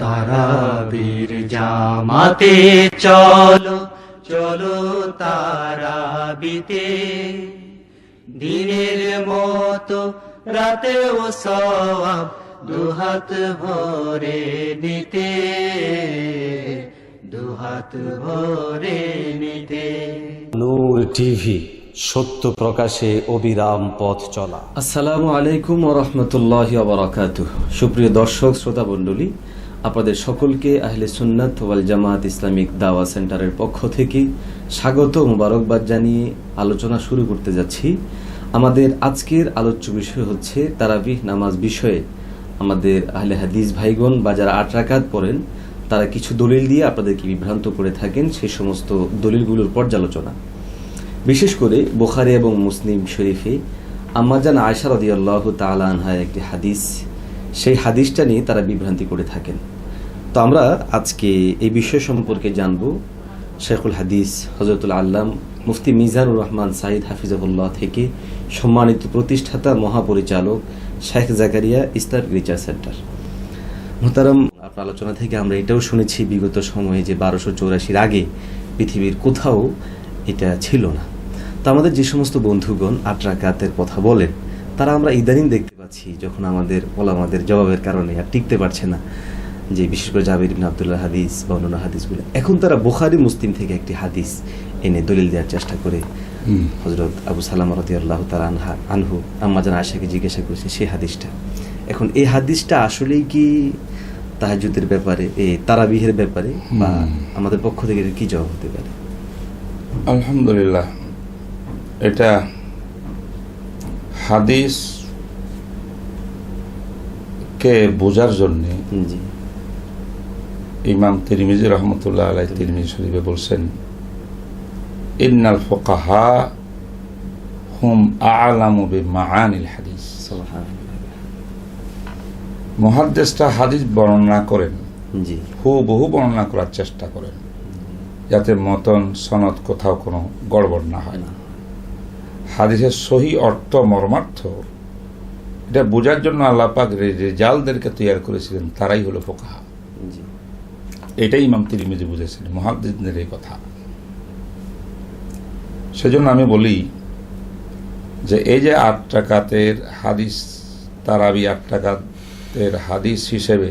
তারাবির জামাতে চলো চলো তারাবিতে। দিনের মতো রাতেও সওয়াব দুহাত ভরে নিতে দুহাত ভরে নিতে। নূর টিভি সত্য প্রকাশে অবিরাম পথ চলা। আসসালামু আলাইকুম রহমতুল্লাহ বারাকাতু সুপ্রিয় দর্শক শ্রোতা মণ্ডলী আপনাদের সকলকে আহলে সুন্নাত ওয়াল জামাত ইসলামিক দাওয়া সেন্টারের পক্ষ থেকে স্বাগত মোবারকবাদ জানিয়ে আলোচনা শুরু করতে যাচ্ছি। আমাদের আজকের আলোচ্য বিষয় হচ্ছে তারাবিহ নামাজ বিষয়ে। আমাদের আহলে হাদিস ভাইগণ বা যারা আট রাকাত পড়েন, তারা কিছু দলিল দিয়ে আপনাদেরকে বিভ্রান্ত করে থাকেন সেই সমস্ত দলিলগুলোর পর্যালোচনা। বিশেষ করে বোখারি এবং মুসলিম শরীফে আম্মাজান আয়সা রদিয়াল্লাহ তালা আনহার একটি হাদিস, সেই হাদিসটা নিয়ে তারা বিভ্রান্তি করে থাকেন। তো আমরা আজকে এই বিষয় সম্পর্কে জানব শেখুল হাদিস হজরতুল আল্লাম, মুফতি মিজানুর রহমান সাইদ হাফিজাহুল্লাহ থেকে সম্মানিত প্রতিষ্ঠাতা মহাপরিচালক Sheikh Zakaria Islamic Research Centre. মোহতারাম, আপনার আলোচনা থেকে আমরা এটাও শুনেছি বিগত সময়ে যে বারোশো চৌরাশির আগে পৃথিবীর কোথাও এটা ছিল না। তো আমাদের যে সমস্ত বন্ধুগণ আট রাকাতের কথা বলেন, তারা আমরা ইদানিং দেখতে পাচ্ছি যখন আমাদের ওলামাদের জবাবের কারণে আর টিকতে পারছে না। যে বিশেষ করে জাবির ইবনে আবদুল্লাহ হাদিস বা অন্যান্য হাদিসগুলো। এখন তারা বুখারি মুসলিম থেকে একটি হাদিস এনে দলিল দেওয়ার চেষ্টা করে। হজরত আবু সালাম রতি আল্লাহ তালা আনহা আনহু আম্মাজান আশাকে জিজ্ঞাসা করেছে সেই হাদিসটা। এখন এই হাদিসটা আসলেই কি তাহাজুদের ব্যাপারে এই তারাবিহের ব্যাপারে বা আমাদের পক্ষ থেকে কি জবাব হতে পারে? আলহামদুলিল্লাহ এটা হাদিস কে বোঝার জন্যে জি। ইমাম তিরমিজি রহমতুল্লাহ আলাই তিরমিজি শরীফে বলছেন ইন্নাল ফোকাহা হুম আলামু বে মাআনিল হাদিস। মহাদ্দেশটা হাদিস বর্ণনা করেন। জি। হু বহু বর্ণনা করার চেষ্টা করেন। যাতে মতন সনদ কোথাও কোনো গড়বড় না হয়। না। হাদিসের সহি অর্থ মর্মার্থ। এটা বোঝার জন্য আল্লাহ পাক রে- রেজালদেরকে তৈরি করেছিলেন তারাই হলো ফোকাহা। এটাই ইমাম তিরিমিজি বুঝেছিলেন মহাদ্দিনের এই কথা। সেজন্য আমি বলি যে এই যে আট টাকাতের হাদিস তারাবি আট টাকাতের হাদিস হিসেবে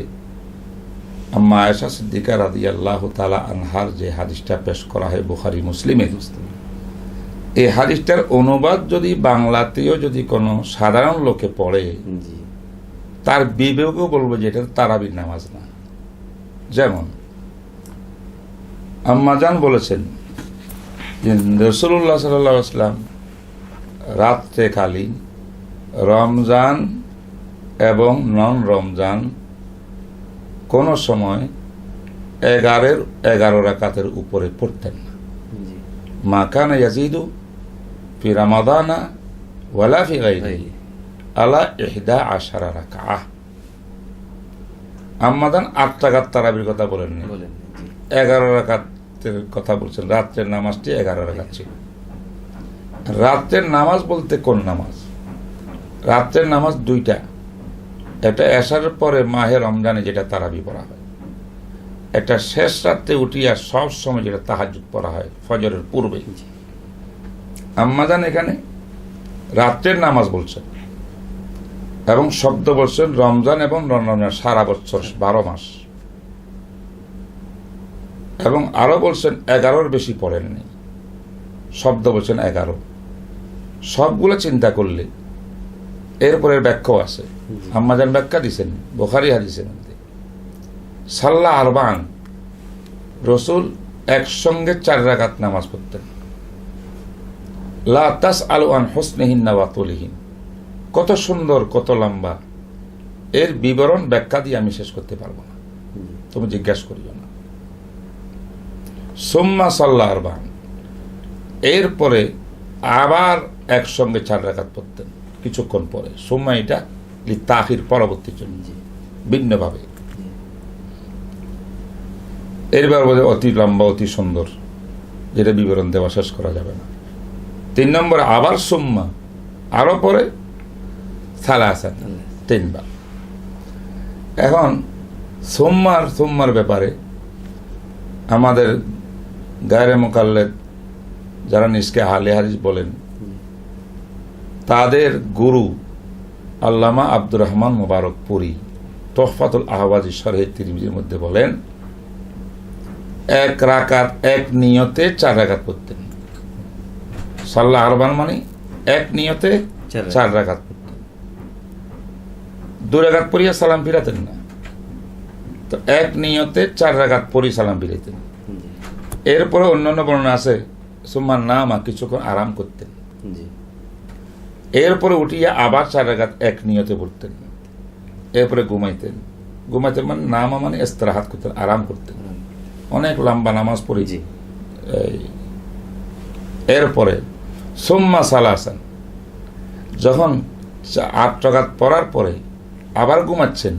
আম্মা আয়সা সিদ্দিকা রাদি আল্লাহ তালা আনহার যে হাদিসটা পেশ করা হয় বুখারি মুসলিমে এই হাদিসটার অনুবাদ যদি বাংলাতেও যদি কোনো সাধারণ লোকে পড়ে তার বিবেকও বলব যে এটা তারাবির নামাজ না। যেমন আম্মাজান বলেছেন যে রসুল্লাহ সাল্লাম রাত্রেকালীন রমজান এবং নন রমজান কোন সময় এগারের এগারো রাকাতের উপরে পড়তেন না। মাকানা ইয়াজিদু ফি রামাদানা ওয়ালা ফি গাইরিহি আলা ইহদা আশারা রাকাহ আম্মাদান আট টাকার তারাবির কথা বলেননি। বলেন এগারো রাকাতের কথা বলছেন। রাত্রের নামাজটি এগারো রাকাত ছিল। রাত্রের নামাজ বলতে কোন নামাজ? রাত্রের নামাজ দুইটা। একটা এশারের পরে মাহে রমজানে যেটা তারাবি পড়া হয়। একটা শেষ রাত্রে উঠিয়া সব সময় যেটা তাহাজুদ পড়া হয়, ফজরের পূর্বে। আম্মাজান এখানে রাত্রের নামাজ বলছেন এবং শব্দ বলছেন রমজান এবং রমজান সারা বছর বারো মাস। এবং আরও বলছেন, এগারোর বেশি পড়েননি শব্দ বলছেন এগারো। সবগুলো চিন্তা করলে এরপরের ব্যাখ্যাও আছে। আম্মাজান ব্যাখ্যা দিছেন, বোখারি হাদিসের মধ্যে। আরবান, রসুল একসঙ্গে চার রাগাত নামাজ পড়তেন। লা তাস হোসনেহীন নাবাতলিহীন কত সুন্দর, কত লম্বা। এর বিবরণ ব্যাখ্যা দিয়ে আমি শেষ করতে পারব না। তুমি জিজ্ঞাসা করিও। না সোম্মা সাল্লাহ আরবান। এরপরে আবার একসঙ্গে চার রাকাত পড়তেন, কিছুক্ষণ পরে। সোম্মা এটা তাহির পরবর্তীর জন্য ভিন্নভাবে। এরবার বোধ অতি লম্বা, অতি সুন্দর, যেটা বিবরণ দেওয়া শেষ করা যাবে না। তিন নম্বরে আবার সুম্মা আরও পরে সালাসান তিনবার। এখন সোমবার সোমবার ব্যাপারে আমাদের গায়ের মোকাল্লেদ যারা নিজকে হালে হারিস বলেন তাদের গুরু আল্লামা আব্দুর রহমান মুবারক পুরী তোহফাতুল আহবাজি সরহে তিরমিজির মধ্যে বলেন এক রাকাত এক নিয়তে চার রাকাত পড়তেন। সাল্লাহ আরবান মানে এক নিয়তে চার রাকাত। পড়তেন। দু রাকাত পড়িয়া সালাম ফিরাতেন না। তো এক নিয়তে চার রাকাত পড়ি সালাম ফিরাইতেন। এরপরে অন্যান্য বর্ণনা আছে সুম্মান নামা কিছুক্ষণ আরাম করতেন। এরপরে উঠিয়া আবার চার রাকাত এক নিয়তে পড়তেন। এরপরে ঘুমাইতেন। ঘুমাইতেন মানে নামা মানে ইস্তেরাহাত করতেন আরাম করতেন। অনেক লম্বা নামাজ পড়েছি এরপরে সোম্মা সালাসান। যখন আট টাকাত পড়ার পরে আবার ঘুমাচ্ছেন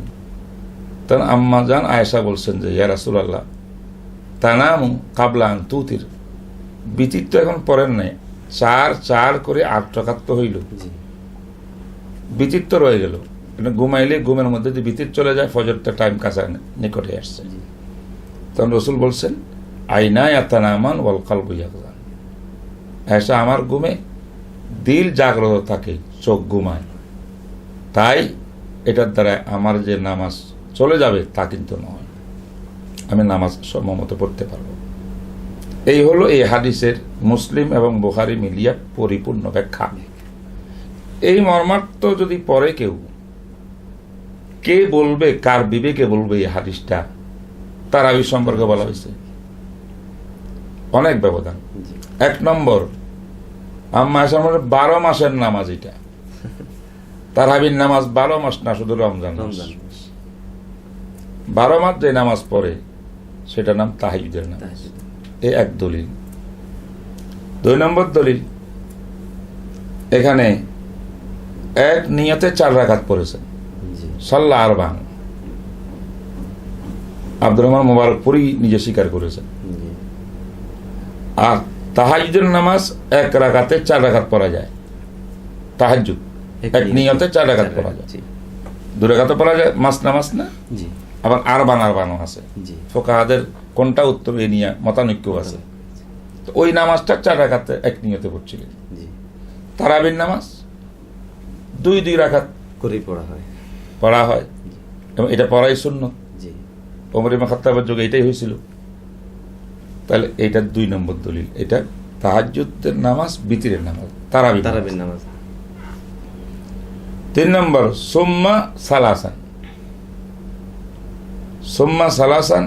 তখন আম্মা জান আয়েশা বলছেন যে ইয়া রাসুলাল্লাহ তানামু কাবলান তুতির। বিতির তো এখন পড়েন নাই। চার চার করে তো হইল। জি। বিতির রয়ে গেল। মানে ঘুমাইলে ঘুমের মধ্যে যে বিতির চলে যায় ফজরটা টাইম কাছা নিকটে আসছে। তখন রসুল বলছেন আইনা আতানামান ওয়াল কালবু ইয়াকজান এসা আমার ঘুমে দিল জাগ্রত থাকে চোখ ঘুমায়। তাই এটার দ্বারা আমার যে নামাজ চলে যাবে তা কিন্তু নয়। আমি নামাজ সম্মত পড়তে পারব। এই হলো এই হাদিসের মুসলিম এবং বুখারি মিলিয়া পরিপূর্ণ ব্যাখ্যা। এই মর্মার্থ যদি পরে কেউ কে বলবে কার বিবেকে বলবে এই হাদিসটা? তার আবি সম্পর্কে বলা হয়েছে। অনেক ব্যবধান। এক নম্বর আম্মা মধ্যে বারো মাসের নামাজ এটা। তার হাবির নামাজ বারো মাস না শুধু রমজান। রমজান বারো মাস যে নামাজ পড়ে সেটা নাম তাহিদের তাহাজ্জুদ। এই এক দলিল। দুই নম্বর দলিল এখানে এক নিয়তে চার রাকাত পড়েছেন সাল্লাহ আর বাং আব্দুর রহমান মোবারকপুরি নিজে স্বীকার করেছেন আর তাহাজুদের নামাজ এক রাখাতে চার রাখাত পড়া যায়। তাহাজুদ এক নিয়তে চার রাখাত পড়া যায়। দু রাকাতে পড়া যায় মাস নামাজ না? জি। আবার আরবান আরবানও আছে। জি। ফোকাহাদের কোনটা উত্তর এ নিয়ে মতানৈক্য আছে? তো ওই নামাজটা চার রাকাতে এক নিয়তে পড়ছিলেন। জি। তারাবির নামাজ দুই দুই রাকাত করেই পড়া হয়। পড়া হয়। এবং এটা পড়াই শূন্য জি। ওমর ইমা যুগে এটাই হয়েছিল। তাহলে এটা দুই নম্বর দলিল। এটা তাহাজ্জুদের নামাজ বিতিরের নামাজ তারাবি তারাবির নামাজ। তিন নম্বর সোম্মা সালাসান। সোম্মা সালাসান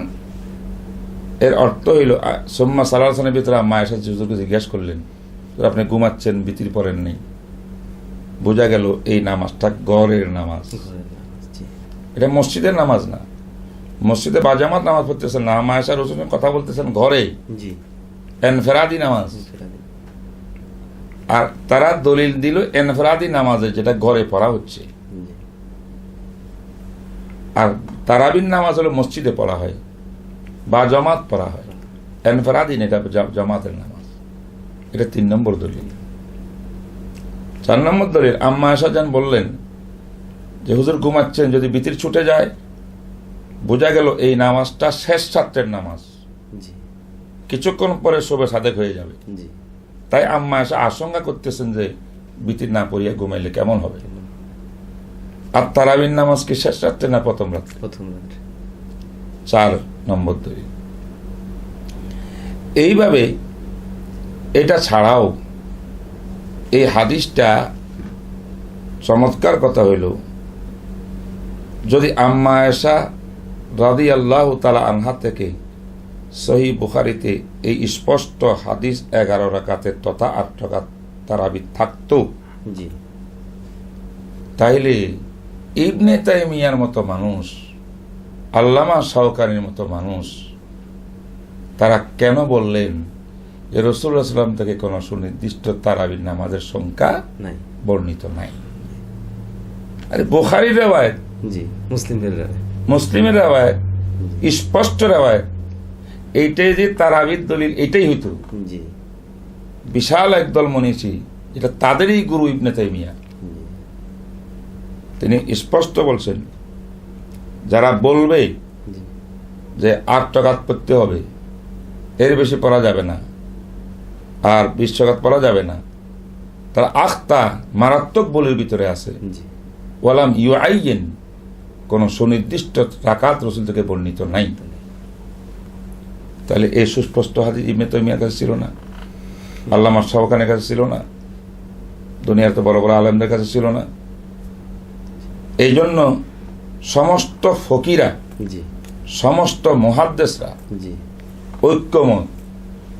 এর অর্থ হইল সোম্মা সালাসানের ভিতরে আম্মা এসে হুজুরকে জিজ্ঞেস করলেন আপনি ঘুমাচ্ছেন বিতির পড়েন নেই। বোঝা গেল এই নামাজটা গড়ের নামাজ। এটা মসজিদের নামাজ না। মসজিদে বাজামাত নামাজ পড়তেছেন না। আম্মা এসা রসুনের কথা বলতেছেন ঘরে। এনফেরাদি নামাজ। আর তারা দলিল দিল এনফেরাদি নামাজে যেটা ঘরে পড়া হচ্ছে। আর তারাবিন নামাজ হলো মসজিদে পড়া হয় বা জমাত পড়া হয়। এনফেরাদিন এটা জমাতের নামাজ। এটা তিন নম্বর দলিল। চার নম্বর দলিল আম্মা আশাজান বললেন যে হুজুর ঘুমাচ্ছেন যদি বিতির ছুটে যায় বোঝা গেল এই নামাজটা শেষ ছাত্রের নামাজ। কিছুক্ষণ পরে শোবে সাদেক হয়ে যাবে। তাই আম্মা এসে আশঙ্কা করতেছেন যে বিতির না পড়িয়া ঘুমাইলে কেমন হবে? আর তারাবিন নামাজ কি শেষ রাত্রে না প্রথম রাত্রে? প্রথম রাত্রে। চার নম্বর দলিল। এইভাবে এটা ছাড়াও এই হাদিসটা চমৎকার কথা হইল যদি আম্মা এসা রাদি আল্লাহ তালা আনহা থেকে সহি বুখারিতে এই স্পষ্ট হাদিস এগারো রাকাতের তথা আট টাকা তারাবি থাকতো জি। তাইলে ইবনে তাইমিয়ার মতো মানুষ আল্লামা সহকারীর মতো মানুষ তারা কেন বললেন যে রসুল্লাহ সাল্লাম থেকে কোনো সুনির্দিষ্ট তারাবির নামাজের সংখ্যা নাই। বর্ণিত নাই? আরে বোখারি রেওয়ায়ত। জি মুসলিমদের মুসলিমের রেওয়ায়ত স্পষ্ট রেওয়ায়ত। এইটাই যে তারাবির দলিল এটাই হইতো। জি। বিশাল একদল মনীষী এটা তাদেরই গুরু ইবনে তাইমিয়া। তিনি স্পষ্ট বলছেন যারা বলবে যে আট টাকাত পড়তে হবে এর বেশি পড়া যাবে না আর বিশ টাকাত পড়া যাবে না তার আখতা মারাত্মক বলির ভিতরে আছে। ওয়ালাম ইউ আইয়েন কোনো সুনির্দিষ্ট রাকাত রসুল থেকে বর্ণিত নাই। তাহলে এই সুস্পষ্ট হাদিস ইবনে তৈমিয়ার কাছে ছিল না? আল্লামা শাহখানের কাছে ছিল না? দুনিয়ার তো বড় বড় আলেমদের কাছে ছিল না? এই জন্য সমস্ত ফকিরা সমস্ত মহাদ্দেশরা জি। ঐক্যমত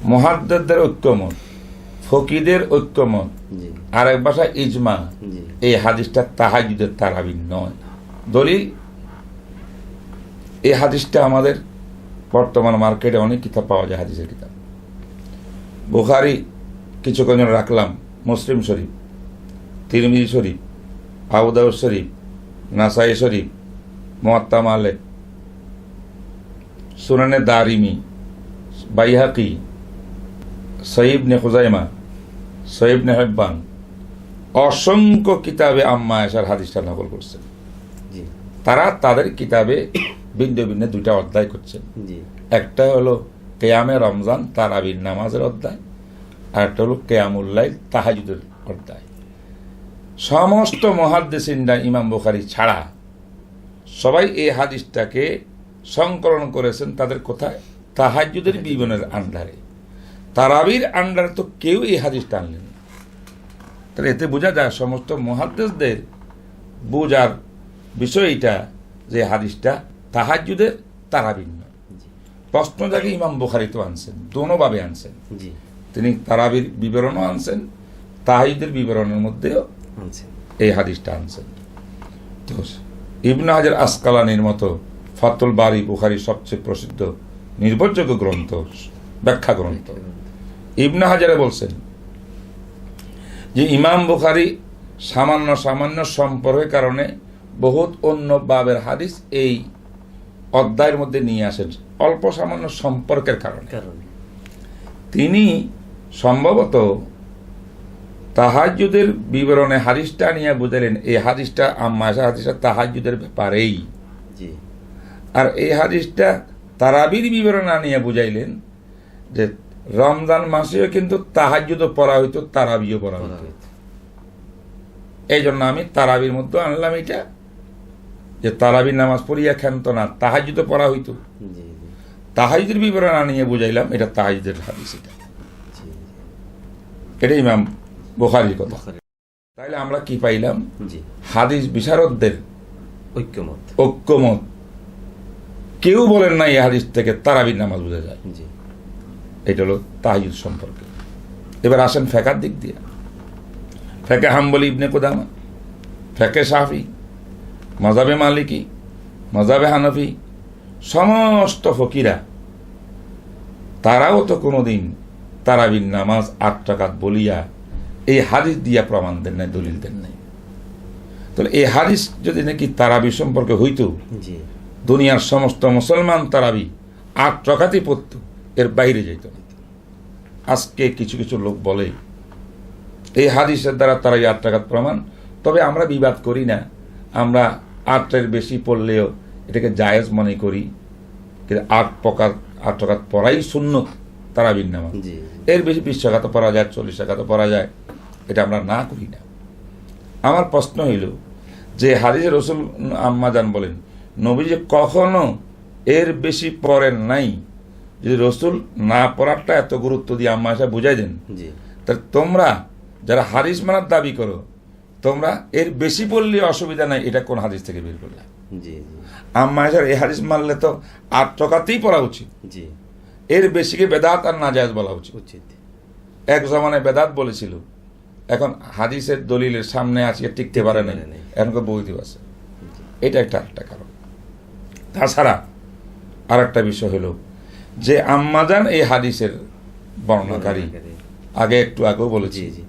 মহাদ্দেশদের ঐক্যমত ফকিদের ঐক্যমত আরেক ভাষায় ইজমা। এই হাদিসটা তাহাজুদের তারাবির নয়। দলিল এই হাদিসটা আমাদের বর্তমান মার্কেটে অনেক কিতাব পাওয়া যায় হাদিসের কিতাব। বুখারি কিছুক্ষণ রাখলাম মুসলিম শরীফ তিরমিজি শরীফ আবুদাউদ শরীফ নাসাই শরীফ মোয়াত্তা মালে। সুনানে দারিমি বাইহাকি সঈব নে খুজাইমা সঈব নে হেব্বান। অসংখ্য কিতাবে আম্মা আয়সার হাদিসটা নকল করছেন তারা তাদের কিতাবে ভিন্ন ভিন্ন দুইটা অধ্যায় করছেন একটা হলো কেয়ামে রমজান তারাবির নামাজের অধ্যায় আর একটা হলো কেয়ামুল্লাহ তাহাজুদের অধ্যায়। সমস্ত মহাদ্দেসিনরা ইমাম বুখারি ছাড়া সবাই এই হাদিসটাকে সংকলন করেছেন তাদের কোথায়? তাহাজুদের বিবনের আন্ডারে। তারাবির আন্ডারে তো কেউ এই হাদিসটা আনলেন না। তাহলে এতে বোঝা যায় সমস্ত মহাদ্দেশদের বোঝার বিষয়টা যে হাদিসটা তাহাজুদের তারাবির নয়। প্রশ্ন যাকে ইমাম বুখারি তো আনছেন দোনোভাবে আনছেন। তিনি তারাবির বিবরণও আনছেন তাহাজুদের বিবরণের মধ্যেও এই হাদিসটা আনছেন। তো ইবনে হাজার আসকালানির মতো ফাতুল বারি বুখারি সবচেয়ে প্রসিদ্ধ নির্ভরযোগ্য গ্রন্থ ব্যাখ্যা গ্রন্থ। ইবনা হাজারে বলছেন যে ইমাম বুখারি সামান্য সামান্য সম্পর্কের কারণে বহুত অন্য বাবের হাদিস এই অধ্যায়ের মধ্যে নিয়ে আসেন অল্প সামান্য সম্পর্কের কারণে। তিনি সম্ভবত তাহাজুদের বিবরণে হাদিসটা নিয়ে বুঝালেন এই হাদিসটা আম্মাশা হাদিসটা তাহাজুদের ব্যাপারেই। আর এই হাদিসটা তারাবির বিবরণ নিয়ে বুঝাইলেন যে রমজান মাসেও কিন্তু তাহাজুদও পড়া হইতো তারাবিও পড়া হইতো। এই জন্য আমি তারাবির মধ্যে আনলাম এটা যে তারাবির নামাজ পড়িয়া খেনত না তাহাজুদও পড়া হইতো। তাহাজুদের বিবরণ নিয়ে বুঝাইলাম এটা তাহাজুদের হাদিস এটা। জি। এটা ইমাম বোখারির কথা। তাইলে আমরা কি পাইলাম? হাদিস বিশারদদের ঐক্যমত। ঐক্যমত। কেউ বলেন না এই হাদিস থেকে তারাবির নামাজ বোঝা যায়। এটা হলো তাহাজুদ সম্পর্কে। এবার আসেন ফেকার দিক দিয়ে। ফেকে হাম্বলি ইবনে কোদামা। ফেকে সাফি মজাবে মালিকি। মজাবে হানফি। সমস্ত ফকিরা। তারাও তো কোনোদিন তারাবির নামাজ আট টাকাত বলিয়া এই হাদিস দিয়া প্রমাণ দেন নাই দলিল দেন নাই। তাহলে এই হাদিস যদি নাকি তারাবি সম্পর্কে হইতো দুনিয়ার সমস্ত মুসলমান তারাবি আট টাকাতেই পড়ত এর বাইরে যেত আজকে কিছু কিছু লোক বলে এই হাদিসের দ্বারা তারা এই আট টাকাত প্রমাণ তবে আমরা বিবাদ করি না। আমরা আটের বেশি পড়লেও এটাকে জায়েজ মনে করি কিন্তু আট প্রকার আট টাকাত পড়াই শূন্য তারাবির নামাজ। এর বেশি বিশ টাকা তো পড়া যায় চল্লিশ টাকা তো পড়া যায়। এটা আমরা না করি না। আমার প্রশ্ন হইল যে হাদিসে রসুল আম্মাজান বলেন নবী যে কখনো এর বেশি পড়েন নাই? যদি রসুল না পড়ারটা এত গুরুত্ব দিয়ে আম্মা এসে বুঝাই দেন তাহলে তোমরা যারা হাদিস মানার দাবি করো তোমরা এর বেশি পড়লে অসুবিধা নাই এটা কোন হাদিস থেকে বের করলে? আম্মা এসার এই হাদিস মানলে তো আট টকাতেই পড়া উচিত। জি। এর বেশিকে বেদাত আর নাজায়জ বলা উচিত? উচিত। এক জমানায় বেদাত বলেছিল এখন হাদিসের দলিলের সামনে আজকে টিকতে পারে না পারে নাই। এখন বৈধ আছে এটা একটা একটা কারণ। তাছাড়া আর একটা বিষয় হলো যে আম্মাজান এই হাদিসের বর্ণনাকারী। আগে একটু আগেও বলেছি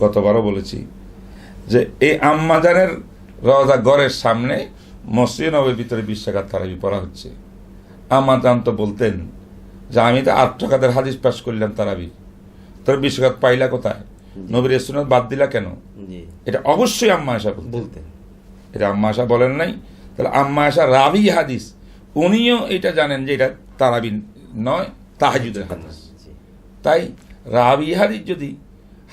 গতবারও বলেছি যে এই আম্মাজানের রজা গড়ের সামনে মসজিদ নবের ভিতরে বিশ্বাঘাত তারাবি পড়া হচ্ছে। আম্মাজান তো বলতেন যে আমি তো আট টাকাদের হাদিস পাশ করলাম তারাবি। তোর বিশ্বঘাত পাইলা কোথায়? নবীর সুনত বাদ দিলা কেন? এটা অবশ্যই আম্মা আশা বলতেন। এটা আম্মা আশা বলেন নাই। তাহলে আম্মা আশা রাবি হাদিস উনিও এটা জানেন যে এটা তারাবি নয় তাহাজুদের হাদিস। তাই রাবি হাদিস যদি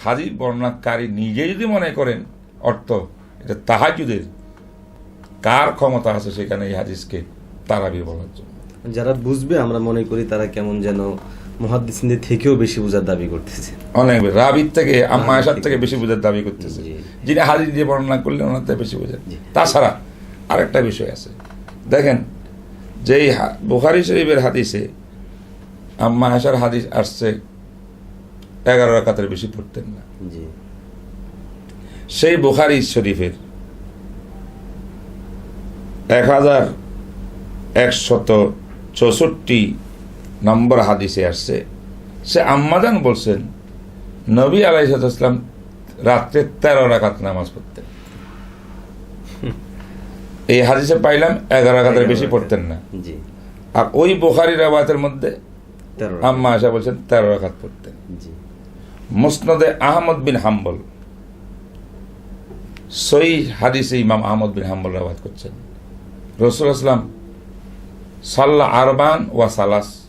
হাদিস বর্ণনাকারী নিজে যদি মনে করেন অর্থ এটা তাহাজুদের কার ক্ষমতা আছে সেখানে এই হাদিসকে তারাবি বলার জন্য? যারা বুঝবে আমরা মনে করি তারা কেমন যেন মহাদ্দিসদের থেকেও বেশি বোঝার দাবি করতেছে। অনেক। রাবির থেকে আম্মা আয়সার থেকে বেশি বোঝার দাবি করতেছে। যিনি হাদিস দিয়ে বর্ণনা করলেন ওনার থেকে বেশি বোঝেন তাছাড়া আরেকটা বিষয় আছে। দেখেন যেই বুখারি শরীফের হাদিসে আম্মা আয়সার হাদিস আসছে এগারো রাকাতের বেশি পড়তেন না। সেই বুখারি শরীফের এক হাজার একশত চৌষট্টি নম্বর হাদিসে আসছে। সে আম্মাদান বলছেন নবী আলাইসালাম রাত্রে তেরো রাখাত নামাজ পড়তেন। এই হাদিসে পাইলাম এগারো রাকাতের বেশি পড়তেন না। জি। আর ওই বোখারি রাবাতের মধ্যে আম্মা আশা বলছেন তেরো রাকাত পড়তেন। মুসনদে আহমদ বিন হাম্বল সই হাদিসে ইমাম আহমদ বিন হাম্বল রাবাত করছেন। রসুল আসলাম সাল্লা আরবান ওয়া সালাস।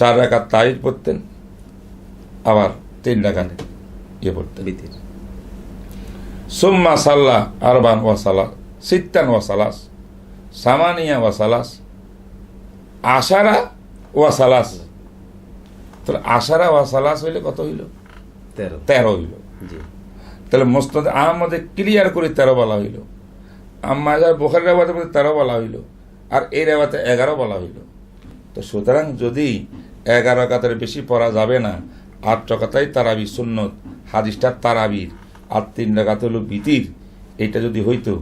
চার রাকাত তাইজ পড়তেন আবার তিন রাকাত ইয়ে পড়তেন। সুম্মা সাল্লা আরবান ওয়া সালাস সিত্তান ওয়া সালাস সামানিয়া ওয়া সালাস আশারা ওয়াসালাস তাহলে আশারা ওয়া সালাস হইলে কত হইল? তেরো। তেরো হইল। তাহলে মোস্তদ আহমদে ক্লিয়ার করে তেরো বলা হইল। আম্মা যার বোখারি রেবাতের মধ্যে তেরো বলা হইল। আর এই রেবাতে এগারো বলা হইল। তো সুতরাং যদি এগারো কাতের বেশি পড়া যাবে না। আট টাকাতাই তারাবি সুন্নত। হাদিসটা তারাবির। আর তিন টাকাতে হলো বিতির। এটা যদি হইতো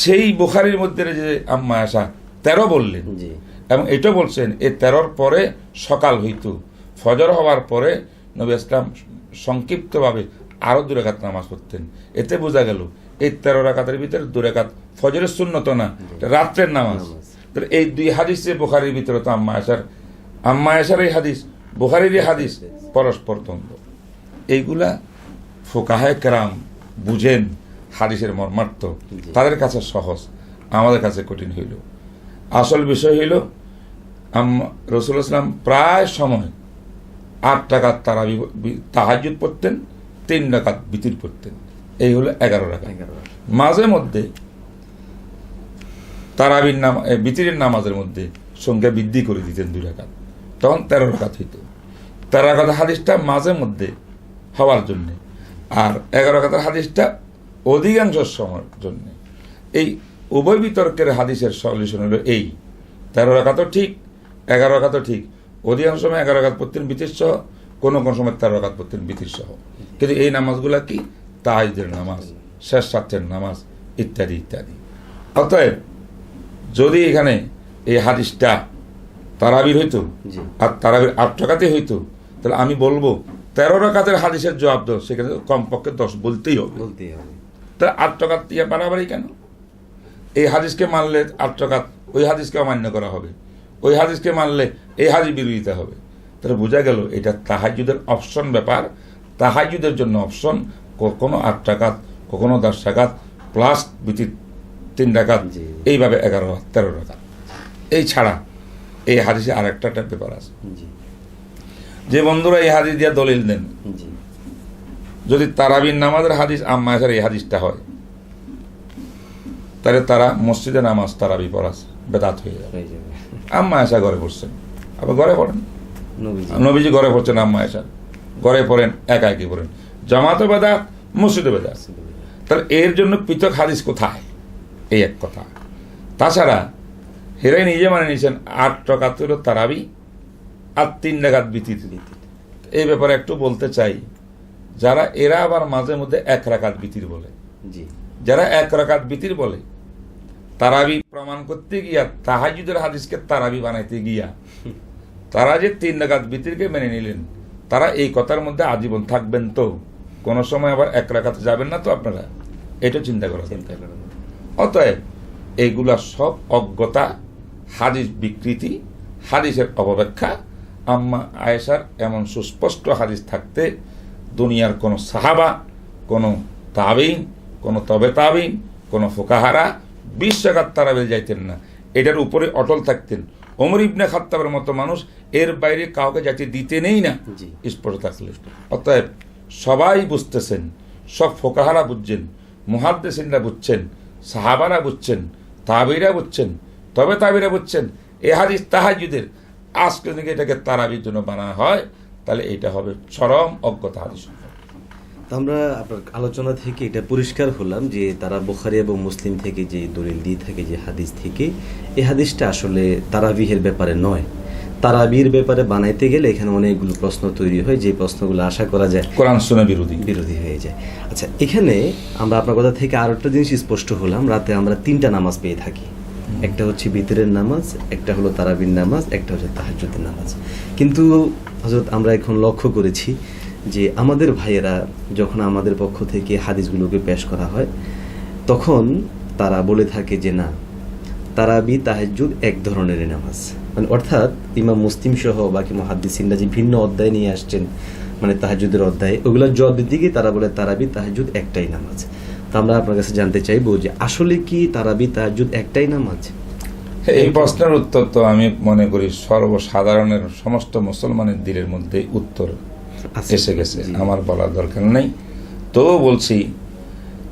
সেই বোখারির মধ্যে যে আম্মা আসা তেরো বললেন এবং এটা বলছেন এই তেরোর পরে সকাল হইত। ফজর হওয়ার পরে নবী ইসলাম সংক্ষিপ্তভাবে আরও দু রেখাত নামাজ পড়তেন। এতে বোঝা গেল এই তেরো রাকাতের ভিতরে দু রেখাত ফজরের শূন্যত না রাত্রের নামাজ। এই দুই হাদিসে বোখারির ভিতরে তো আম্মা আসার আম্মা আসার এই হাদিস বোখারির এই হাদিস পরস্পর দ্বন্দ্ব। এইগুলা ফোকাহে কেরাম বুঝেন হাদিসের মর্মার্থ তাদের কাছে সহজ আমাদের কাছে কঠিন হইল। আসল বিষয় হইল রসুল ইসলাম প্রায় সময় আট টাকার তারা তাহাজুদ পড়তেন তিন টাকাত বিতির পড়তেন। এই হলো এগারো টাকা মাঝে মধ্যে তারাবির নাম বিতিরের নামাজের মধ্যে সংখ্যা বৃদ্ধি করে দিতেন দুই রাকাত। তখন তেরো রাকাত হইত। তেরো রাকাত হাদিসটা মাঝে মধ্যে হওয়ার জন্যে। আর এগারো রাকাতের হাদিসটা অধিকাংশ সময়ের জন্য। এই উভয় বিতর্কের হাদিসের সলিউশন হলো এই। তেরো রাকাতও ঠিক, এগারো রাকাতও ঠিক। অধিকাংশ সময় এগারো রাকাত পড়তেন বিতির সহ, কোনো কোনো সময় তেরো রাকাত পড়তেন বিতির সহ। কিন্তু এই নামাজগুলা কি? তাহাজদের নামাজ, শেষ সাথের নামাজ, ইত্যাদি ইত্যাদি। অতএব যদি এখানে এই হাদিসটা তারাবির হইতো। আর তারাবির আট টাকাতে হইতো। তাহলে আমি বলব তেরো টাকাতের হাদিসের জবাব দাও সেখানে কমপক্ষে দশ বলতেই হবে। বলতেই হবে। তাহলে আট টাকা দিয়ে বাড়াবাড়ি কেন? এই হাদিসকে মানলে আট টাকা ওই হাদিসকে অমান্য করা হবে। ওই হাদিসকে মানলে এই হাদিস বিরোধিতা হবে। তাহলে বোঝা গেল এটা তাহাজুদের অপশন ব্যাপার। তাহাজুদের জন্য অপশন কখনো আট টাকাত কখনো দশ টাকাত প্লাস বিতি তিন টাকাত। এইভাবে এগারো তেরো টাকাত। এই ছাড়া এই হাদিসে আরেকটা একটা ব্যাপার আছে। যে বন্ধুরা এই হাদিস দিয়ে দলিল দেন। যদি তারাবির নামাজের হাদিস আম্মা আসার এই হাদিসটা হয় তাহলে তারা মসজিদে নামাজ তারাবি পড়া বেদাত হয়ে যাবে। আম্মা আশা ঘরে পড়ছেন। আবার ঘরে পড়েন? নবীজি। ঘরে পড়ছেন আম্মা আশা ঘরে পড়েন একা একই পড়েন। জামাতে বেদাত। মসজিদে বেদাত। তাহলে এর জন্য পৃথক হাদিস কোথায়? এই এক কথা। তাছাড়া হেরাই নিজে মানে নিয়েছেন আট টাকাতেরও তারাবি আর তিন টাকাত বিতিত এই ব্যাপারে একটু বলতে চাই যারা এরা আবার মাঝে মধ্যে এক রাকাত বিতির বলে। জি। যারা এক রাকাত বিতির বলে তারাবি প্রমাণ করতে গিয়া তাহাজুদের হাদিসকে তারাবি বানাইতে গিয়া তারা যে তিন রাকাত বিতিরকে মেনে নিলেন তারা এই কথার মধ্যে আজীবন থাকবেন তো। কোনো সময় আবার এক রাকাতে যাবেন না তো আপনারা? এটা চিন্তা করা চিন্তা করুন অতএব এইগুলা সব অজ্ঞতা হাদিস বিকৃতি হাদিসের অপব্যাখ্যা। আম্মা আয়েশার এমন সুস্পষ্ট হাদিস থাকতে দুনিয়ার কোনো সাহাবা কোনো তাবিন কোনো তবে তাবিন কোনো ফোকাহারা বিশ টাকার তারাবিল যাইতেন না। এটার উপরে অটল থাকতেন। ওমর ইবনে খাত্তাবের মতো মানুষ এর বাইরে কাউকে যাতে দিতে নেই না। স্পষ্ট থাকলে অতএব সবাই বুঝতেছেন সব ফোকাহারা বুঝছেন মুহাদ্দেসিনরা বুঝছেন সাহাবারা বুঝছেন তাবিরা বুঝছেন তবে তাবিরা বুঝছেন এ হাদিস তাহাজুদের আজকে যদি এটাকে তারাবির জন্য বানা হয় তাহলে এটা হবে চরম অজ্ঞতা হাদিস তো আমরা আপনার আলোচনা থেকে এটা পরিষ্কার হলাম যে তারা বুখারি এবং মুসলিম থেকে যে দলিল দিয়ে থাকে যে হাদিস থেকে এই হাদিসটা আসলে তারাবিহের ব্যাপারে নয়। তারাবির ব্যাপারে বানাইতে গেলে এখানে অনেকগুলো প্রশ্ন তৈরি হয় যে প্রশ্নগুলো আশা করা যায় কোরআন শুনে বিরোধী। বিরোধী হয়ে যায়। আচ্ছা এখানে আমরা আপনার কথা থেকে আরও একটা জিনিস স্পষ্ট হলাম রাতে আমরা তিনটা নামাজ পেয়ে থাকি। একটা হচ্ছে বিতরের নামাজ, একটা হলো তারাবির নামাজ, একটা হচ্ছে তাহাজ্জুদের নামাজ। কিন্তু হজরত আমরা এখন লক্ষ্য করেছি যে আমাদের ভাইয়েরা যখন আমাদের পক্ষ থেকে হাদিসগুলোকে পেশ করা হয়, তখন তারা বলে থাকে যে না, তারাবি, তাহাজ্জুদ এক ধরনের নামাজ। মানে অর্থাৎ ইমাম মুসলিম সহ বাকি মহাদ্দিসিনরা যে ভিন্ন অধ্যায় নিয়ে আসছেন মানে তাহাজুদের অধ্যায় ওগুলো জবাবের দিকে তারা বলে তারাবি তাহাজুদ একটাই নামাজ। তা আমরা আপনার কাছে জানতে চাইব যে আসলে কি তারাবি তাহাজুদ একটাই নামাজ এই প্রশ্নের উত্তর তো আমি মনে করি সর্বসাধারণের সমস্ত মুসলমানের দিলের মধ্যে উত্তর। এসে গেছে। আমার বলার দরকার নেই তো বলছি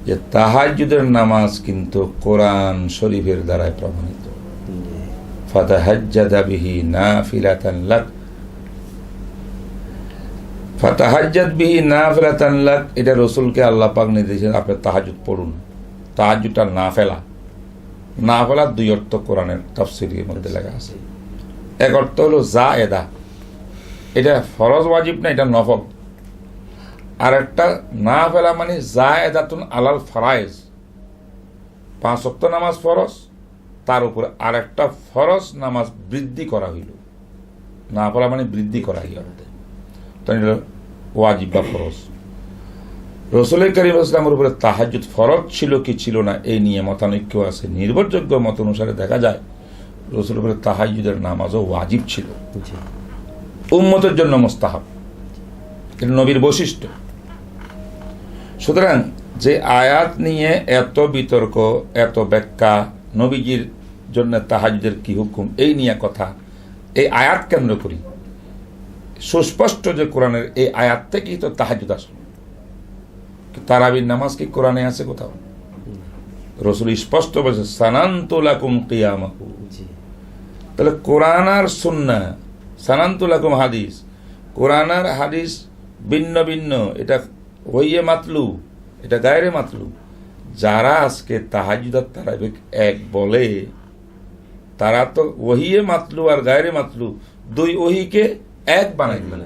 যে তাহাজুদের নামাজ কিন্তু কোরআন শরীফের দ্বারাই প্রমাণিত ফাতাহাজ্জাদা বিহি নাফিলাতান লাক ফাতাহাজ্জাদ বিহি নাফিলাতান লাক। এটা রসুলকে আল্লাহ পাক নির্দেশন আপনি তাহাজুদ পড়ুন। তাহাজুদটা না ফেলা না ফেলার দুই অর্থ কোরআনের তাফসিরের মধ্যে লেখা আছে। এক অর্থ হলো জা এদা এটা ফরজ ওয়াজিব না, এটা নফল। আর একটা না ফেলা মানে জা এদাতুন আলাল ফরাইজ পাঁচ অক্ত নামাজ ফরজ, তার উপরে আর একটা ফরজ নামাজ বৃদ্ধি করা হইল। না ফেলা মানে বৃদ্ধি করা হইল। এটা ওয়াজিব বা ফরজ। রসুল করিম ইসলামের উপরে তাহাজুদ ফরজ ছিল কি ছিল না এই নিয়ে মতানৈক্য আছে। নির্ভরযোগ্য মত অনুসারে দেখা যায় রসুল উপরে তাহাজুদের নামাজও ওয়াজিব ছিল। উম্মতের জন্য মোস্তাহাব। এটা নবীর বৈশিষ্ট্য। সুতরাং যে আয়াত নিয়ে এত বিতর্ক এত ব্যাখ্যা নবীজির জন্য তাহাজুদের কি হুকুম এই নিয়ে কথা এই আয়াত কেন্দ্র করি। সুস্পষ্ট যে কোরআনের এই আয়াত থেকেই তো তাহাজুদ আসলো তারাবির নামাজ কি কোরআনে আছে কোথাও? রসুল স্পষ্ট বলছে সানান্তলাকুম কিয়ামাকু জি। তাহলে কোরআন আর সুন্না সানান্তুলাকুম হাদিস কোরআন আর হাদিস ভিন্ন ভিন্ন এটা হইয়ে মাতলু এটা গায়রে মাতলু। যারা আজকে তাহাজুদার তারাবিক এক বলে তারা তো ওহিয়ে মাতলু আর গায়রে মাতলু। দুই ওহিকে এক বানাই দিল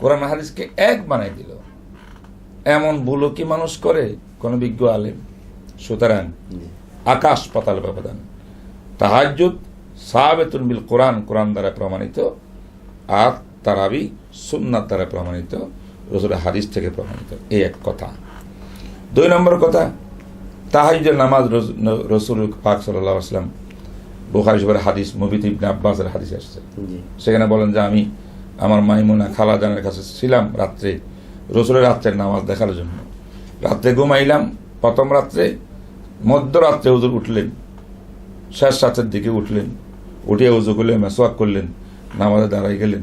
কোরআন হাদিসকে এক বানাই দিল। এমন ভুলো কি মানুষ করে? কোন বিজ্ঞ আলেম? সুতরাং আকাশ পাতাল ব্যবধান। তাহাজ্জুদ সাবেতুন বিল কোরআন কোরআন দ্বারা প্রমাণিত আর তারাবি সুন্নাত দ্বারা প্রমাণিত রসুলের হাদিস থেকে প্রমাণিত। এই এক কথা। দুই নম্বর কথা তাহাজুদের নামাজ রসুল পাক সাল্লাহ আসলাম বুখারি সাহেবের হাদিস মুবিত ইবনে আব্বাসের হাদিস আসছে। সেখানে বলেন যে আমি আমার মাইমুনা খালাজানের কাছে ছিলাম রাত্রে, রসুলের রাত্রের নামাজ দেখার জন্য। রাত্রে ঘুমাইলাম, প্রথম রাত্রে, মধ্যরাত্রে হুজুর উঠলেন, শেষ রাতের দিকে উঠলেন উঠে উজু করলেন মেসোয়াক করলেন, নামাজে দাঁড়াই গেলেন।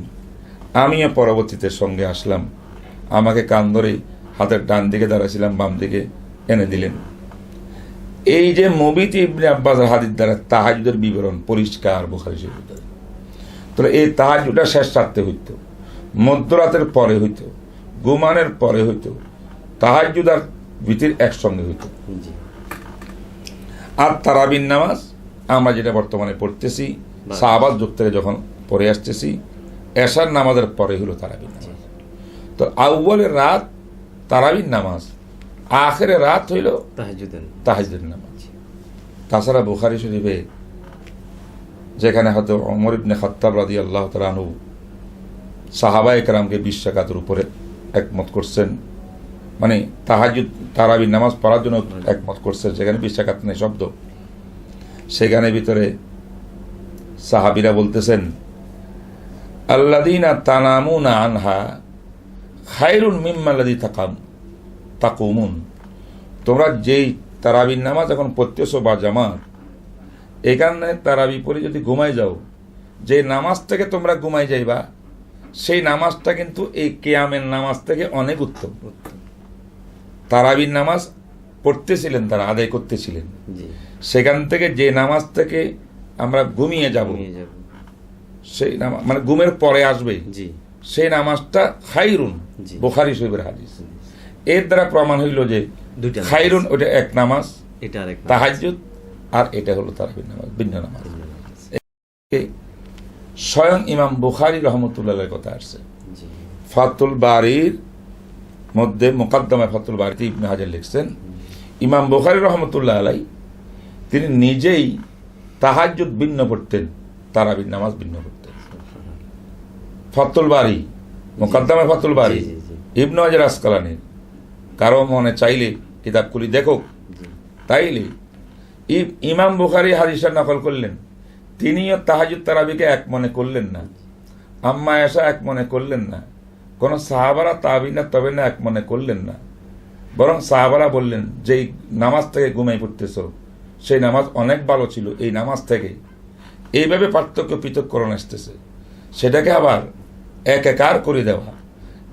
আমিও পরবর্তীতে সঙ্গে আসলাম, আমাকে কান ধরে হাতের ডান দিকে দাঁড়াইছিলাম, বাম দিকে এনে দিলেন। এই যে মবিত ইবনে আব্বাসের হাদিস দ্বারা তাহাজুদের বিবরণ পরিষ্কার বোখারি দ্বারা। তাহলে এই তাহাজুটা শেষ রাত্রে হইত। মধ্যরাতের পরে হইত। গুমানের পরে হইত। তাহাজুদ আর ভিতির একসঙ্গে হইত। আর তারাবিন নামাজ আমরা যেটা বর্তমানে পড়তেছি। সাহাবাদ যুগ থেকে যখন পড়ে আসতেছি এশার নামাজের পরে হলো তারাবিন নামাজ। তো আউ্বলের রাত তারাবিন নামাজ আখের রাত হইল তাহাজুদের তাহাজুদের নামাজ। তাছাড়া বুখারি শরীফে যেখানে হয়তো অমর ইবনে খত্তাব রাদি আল্লাহ তালু সাহাবা একরামকে বিশ টাকাতের উপরে একমত করছেন। মানে তাহাজুদ তারাবি নামাজ পড়ার জন্য একমত করছেন সেখানে বিশ টাকাত নেই শব্দ। সেখানে ভিতরে সাহাবিরা বলতেছেন আল্লাদিনা তানামু না আনহা খায়রুন মিম্মাল্লাদি তাকাম, তাকুমুন। তোমরা যেই তারাবির নামাজ এখন পড়তেছো বা জামাত এই কারণে তারাবি পড়ে যদি ঘুমাই যাও যে নামাজ থেকে তোমরা ঘুমাই যাইবা সেই নামাজটা কিন্তু এই কেয়ামের নামাজ থেকে অনেক উত্তম। তারাবির নামাজ পড়তেছিলেন তারা আদায় করতেছিলেন। সেখান থেকে যে নামাজ থেকে আমরা ঘুমিয়ে যাব সেই নামাজ মানে ঘুমের পরে আসবে সেই নামাজটা খাইরুন বোখারি শৈবের হাদিস। এর দ্বারা প্রমাণ হইল যে। খাইরুন ওটা এক নামাজ। তাহাজ্জুদ আর এটা হলো তারাবির নামাজ ভিন্ন নামাজ। স্বয়ং ইমাম বুখারি রহমতুল্লাহ কথা আসছে। ফাতুল বাড়ির মধ্যে মোকাদ্দমায় ফাতুল বাড়িতে ইবনে হাজার লিখছেন ইমাম বুখারি রহমতুল্লাহ আলাই তিনি নিজেই তাহাজ্জুদ ভিন্ন পড়তেন তারাবির নামাজ ভিন্ন পড়তেন ফাতুল বাড়ি মোকাদ্দমায় ফাতুল বাড়ি। ইবনে হাজার আসকালানির। কারও মনে চাইলে কিতাবগুলি দেখো জি। তাইলে ইমাম বুখারি হাদিসা নকল করলেন। তিনিও তাহাজুদ তারাবিকে এক মনে করলেন না। আম্মা এসা এক মনে করলেন না। কোন সাহাবারা তাবিনা তবে না এক মনে করলেন না। বরং সাহাবারা বললেন যে এই নামাজ থেকে ঘুমাই পড়তেছ, সেই নামাজ অনেক ভালো ছিল, এই নামাজ থেকে। এইভাবে পার্থক্য পৃথককরণ আসতেছে। সেটাকে আবার এক একার করে দেওয়া।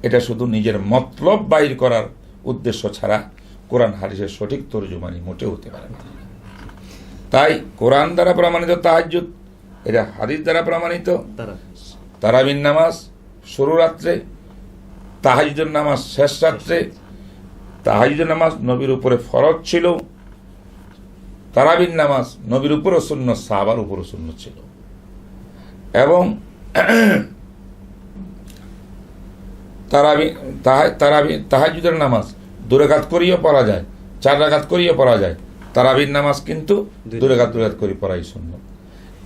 এটা শুধু নিজের মতলব বাইর করার উদ্দেশ্য ছাড়া কোরআন হারিসের সঠিক তর্জমানি মোটেও হতে পারে না। তাই কোরআন দ্বারা প্রমাণিত তাহাজ্জুদ এটা হাদিস দ্বারা প্রমাণিত। তারাবিন নামাজ শুরু রাত্রে তাহাজুদের নামাজ শেষ রাত্রে তাহাজুদের নামাজ নবীর উপরে ফরজ ছিল। তারাবিন নামাজ নবীর উপরও শূন্য সাহাবার উপরও শূন্য ছিল। এবং তারাবি তাহা- তারাবি তাহাজুদের নামাজ দুরেঘাত করিও পড়া যায় চার রাগাত করিও পড়া যায়। তারাবির নামাজ কিন্তু দুরেঘাত দুরেঘাত করি পড়াই শূন্য।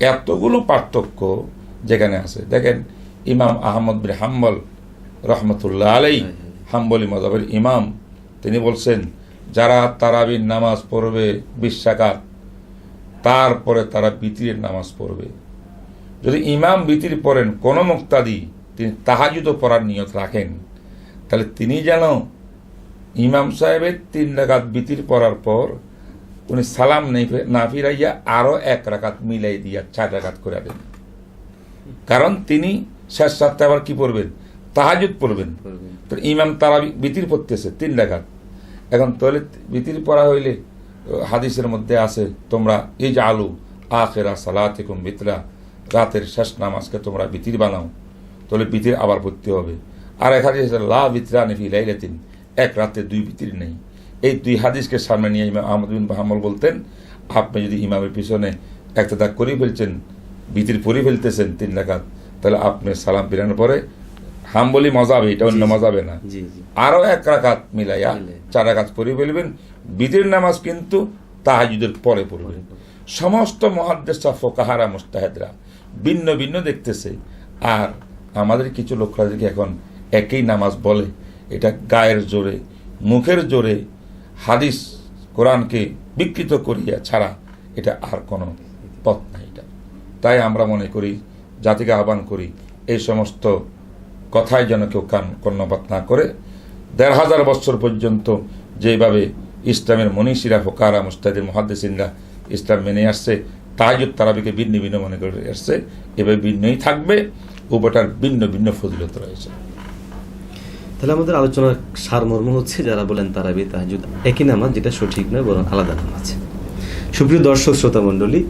এতগুলো পার্থক্য যেখানে আছে। দেখেন ইমাম আহমদ বিন হাম্বল রহমতুল্লাহ আলাই হাম্বলি মজাবের ইমাম তিনি বলছেন যারা তারাবির নামাজ পড়বে বিশ্বাকাত তারপরে তারা বিতিরের নামাজ পড়বে। যদি ইমাম বিতির পড়েন কোন মুক্তাদি তিনি তাহাজুদ পড়ার নিয়ত রাখেন তাহলে তিনি যেন ইমাম সাহেবের তিন রাকাত বিতির পড়ার পর উনি সালাম নেই না ফিরাইয়া আরও এক রাকাত মিলাই দিয়া চার রাকাত করে দেন। কারণ তিনি শেষ রাত্রে আবার কি পড়বেন? তাহাজুদ পড়বেন। তো ইমাম তারা বিতির পড়তেছে তিন রাকাত। এখন তাহলে বিতির পড়া হইলে হাদিসের মধ্যে আছে তোমরা এই যে আলু আখেরা সালাতিকুম বিতরা রাতের শেষ নামাজকে তোমরা বিতির বানাও। তাহলে বিতির আবার পড়তে হবে। আর এক হাদিস লা বিতরা নেফি লাইলাতিন এক রাতে দুই বিতির নেই। এই দুই হাদিসকে সামনে নিয়ে ইমাম আহমদ বিন হাম্বল বলতেন আপনি যদি ইমামের পিছনে একটা দাগ করে ফেলছেন বিতির পরে ফেলতেছেন তিন রাকাত তাহলে আপনি সালাম ফিরানোর পরে হাম্বলি মজাবে এটা অন্য মজাবে না। জি জি। আরও এক রাকাত মিলাইয়া মিলাই। চার রাকাত পড়ে ফেলবেন বিদের নামাজ কিন্তু তাহাজুদের পরে পড়বেন। সমস্ত মহাদ্দেশা ফোকাহারা মুস্তাহেদরা ভিন্ন ভিন্ন দেখতেছে। আর আমাদের কিছু লোকরাদেরকে এখন একই নামাজ বলে এটা গায়ের জোরে মুখের জোরে হাদিস কোরআনকে বিকৃত করিয়া ছাড়া এটা আর কোনো পথ নাই এটা। তাই আমরা মনে করি, জাতিকে আহ্বান করি, এই সমস্ত কথায় যেন কেউ কান কর্ণপাত না করে। দেড় হাজার বছর পর্যন্ত যেভাবে ইসলামের মনীষীরা, ফোকারা মুস্তাদের মহাদ্দেসিনরা ইসলাম মেনে আসছে, তাহাজুদ তারাবিকে ভিন্ন ভিন্ন মনে করে আসছে, এভাবে ভিন্নই থাকবে উভয়টার ভিন্ন ভিন্ন ফজিলত রয়েছে। তাহলে আমাদের আলোচনার সারমর্ম হচ্ছে, যারা বলেন তারা তারাবি তাহাজুদ একই নামাজ, যেটা সঠিক নয়, বরং আলাদা নামাজ। সুপ্রিয় দর্শক, শ্রোতা মণ্ডলী,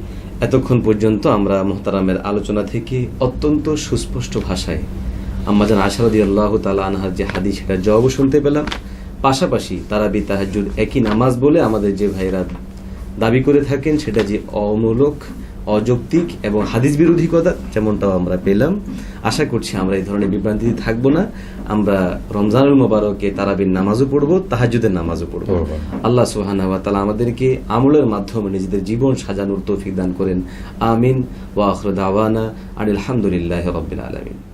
এতক্ষণ পর্যন্ত আমরা মোহতারামের আলোচনা থেকে অত্যন্ত সুস্পষ্ট ভাষায় আমরা আম্মাজান আশারদি আল্লাহ তালা আনহার যে হাদিস সেটা জবাবও শুনতে পেলাম। পাশাপাশি তারা তারাবি তাহাজুদ একই নামাজ বলে আমাদের যে ভাইরা দাবি করে থাকেন, সেটা যে অমূলক অযৌক্তিক এবং হাদিস বিরোধিকতা যেমনটাও আমরা পেলাম। আশা করছি আমরা এই ধরনের বিভ্রান্তিতে থাকব না। আমরা রমজানুল মোবারকে তারাবির নামাজও পড়ব তাহাজুদের নামাজও পড়ব। আল্লাহ সুহানা তালা আমাদেরকে আমলের মাধ্যমে নিজেদের জীবন সাজানোর তৌফিক দান করেন। আমিন। ওয়া আখিরু দাওয়ানা আনিল আলহামদুলিল্লাহ রাব্বিল আলামিন।